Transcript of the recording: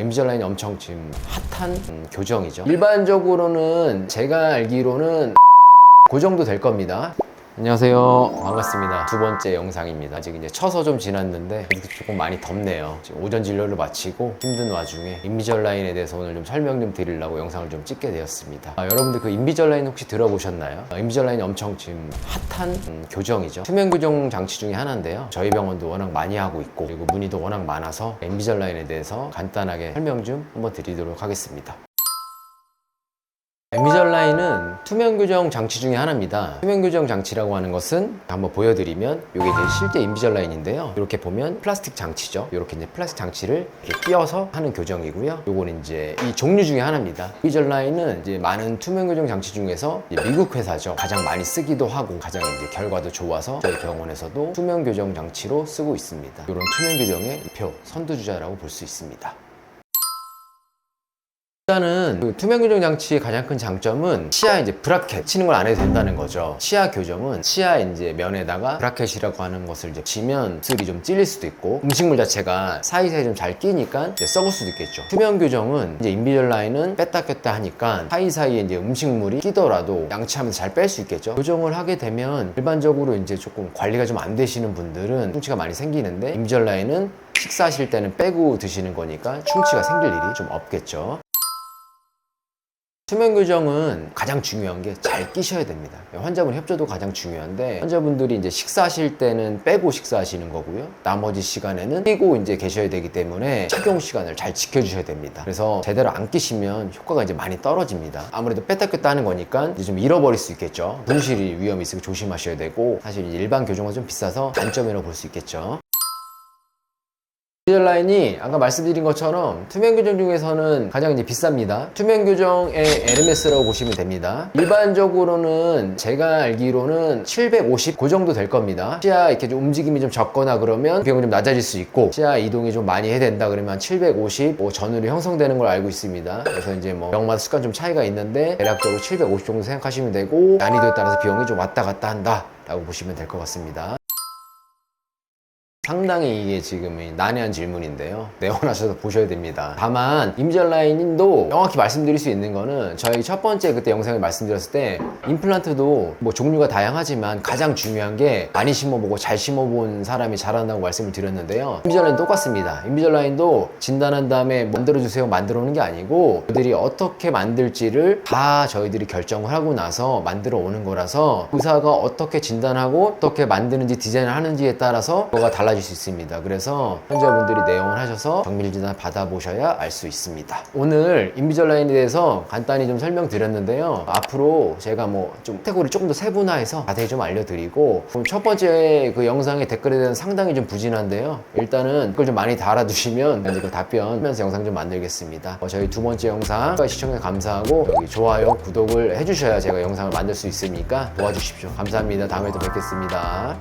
인비절라인이 엄청 지금 핫한 음, 교정이죠. 일반적으로는 제가 알기로는 그 정도 될 겁니다. 안녕하세요. 반갑습니다. 두 번째 영상입니다. 아직 이제 쳐서 좀 지났는데 조금 많이 덥네요. 지금 오전 진료를 마치고 힘든 와중에 인비절 라인에 대해서 오늘 좀 설명 좀 드리려고 영상을 좀 찍게 되었습니다. 아, 여러분들 그 인비절 라인 혹시 들어보셨나요? 아, 인비절 라인이 엄청 지금 핫한 음, 교정이죠. 수면 교정 장치 중에 하나인데요. 저희 병원도 워낙 많이 하고 있고 그리고 문의도 워낙 많아서 인비절 라인에 대해서 간단하게 설명 좀 한번 드리도록 하겠습니다. 인비절라인은 투명 교정 장치 중에 하나입니다. 투명 교정 장치라고 하는 것은 한번 보여드리면 이게 이제 실제 인비절라인인데요. 이렇게 보면 플라스틱 장치죠. 이렇게 이제 플라스틱 장치를 이렇게 끼워서 하는 교정이고요. 요거는 이제 이 종류 중에 하나입니다. 인비절라인은 이제 많은 투명 교정 장치 중에서 미국 회사죠. 가장 많이 쓰기도 하고 가장 이제 결과도 좋아서 저희 병원에서도 투명 교정 장치로 쓰고 있습니다. 이런 투명 교정의 표 선두주자라고 볼 수 있습니다. 일단은 그 투명 교정 장치의 가장 큰 장점은 치아 이제 브라켓 치는 걸 안 해도 된다는 거죠. 치아 교정은 치아 이제 면에다가 브라켓이라고 하는 것을 이제 치면 술이 좀 찔릴 수도 있고 음식물 자체가 사이사이 좀 잘 끼니까 이제 썩을 수도 있겠죠. 투명 교정은 이제 인비절 라인은 뺐다 꼈다 하니까 사이사이에 이제 음식물이 끼더라도 양치하면서 잘 뺄 수 있겠죠. 교정을 하게 되면 일반적으로 이제 조금 관리가 좀 안 되시는 분들은 충치가 많이 생기는데 인비절 라인은 식사하실 때는 빼고 드시는 거니까 충치가 생길 일이 좀 없겠죠. 수면 교정은 가장 중요한 게 잘 끼셔야 됩니다. 환자분 협조도 가장 중요한데 환자분들이 이제 식사하실 때는 빼고 식사하시는 거고요. 나머지 시간에는 끼고 이제 계셔야 되기 때문에 착용 시간을 잘 지켜주셔야 됩니다. 그래서 제대로 안 끼시면 효과가 이제 많이 떨어집니다. 아무래도 뺐다 꼈다 하는 거니까 이제 좀 잃어버릴 수 있겠죠. 분실이 위험이 있으니 조심하셔야 되고 사실 일반 교정은 좀 비싸서 단점이라고 볼 수 있겠죠. 디젤 라인이 아까 말씀드린 것처럼 투명 교정 중에서는 가장 이제 비쌉니다. 투명 교정의 에르메스라고 보시면 됩니다. 일반적으로는 제가 알기로는 750 그 정도 될 겁니다. 시야 이렇게 좀 움직임이 좀 적거나 그러면 비용이 좀 낮아질 수 있고 시야 이동이 좀 많이 해야 된다 그러면 750 뭐 전후로 형성되는 걸 알고 있습니다. 그래서 이제 뭐 병마다 습관 좀 차이가 있는데 대략적으로 750 정도 생각하시면 되고 난이도에 따라서 비용이 좀 왔다 갔다 한다. 라고 보시면 될 것 같습니다. 상당히 이게 지금 난해한 질문인데요. 내원하셔서 보셔야 됩니다. 다만 임절 라인도 명확히 말씀드릴 수 있는 거는 저희 첫 번째 그때 영상을 말씀드렸을 때 임플란트도 뭐 종류가 다양하지만 가장 중요한 게 많이 심어보고 잘 심어본 사람이 잘한다고 말씀을 드렸는데요. 임절 라인 똑같습니다. 임절 라인도 진단한 다음에 만들어주세요 만들어 오는 게 아니고 저희들이 어떻게 만들지를 다 저희들이 결정을 하고 나서 만들어 오는 거라서 의사가 어떻게 진단하고 어떻게 만드는지 디자인을 하는지에 따라서 뭐가 달라질 수 있습니다. 그래서 환자분들이 내용을 하셔서 정밀 진단 받아보셔야 알 수 있습니다. 오늘 인비절 라인에 대해서 간단히 좀 설명드렸는데요. 앞으로 제가 뭐 좀 카테고리 조금 더 세분화해서 자세히 좀 알려드리고 그럼 첫 번째 그 영상의 댓글에 대한 상당히 좀 부진한데요. 일단은 댓글 좀 많이 달아주시면 이제 그 답변하면서 영상 좀 만들겠습니다. 어, 저희 두 번째 영상 시청해 감사하고 여기 좋아요, 구독을 해주셔야 제가 영상을 만들 수 있으니까 도와주십시오. 감사합니다. 다음에 또 뵙겠습니다.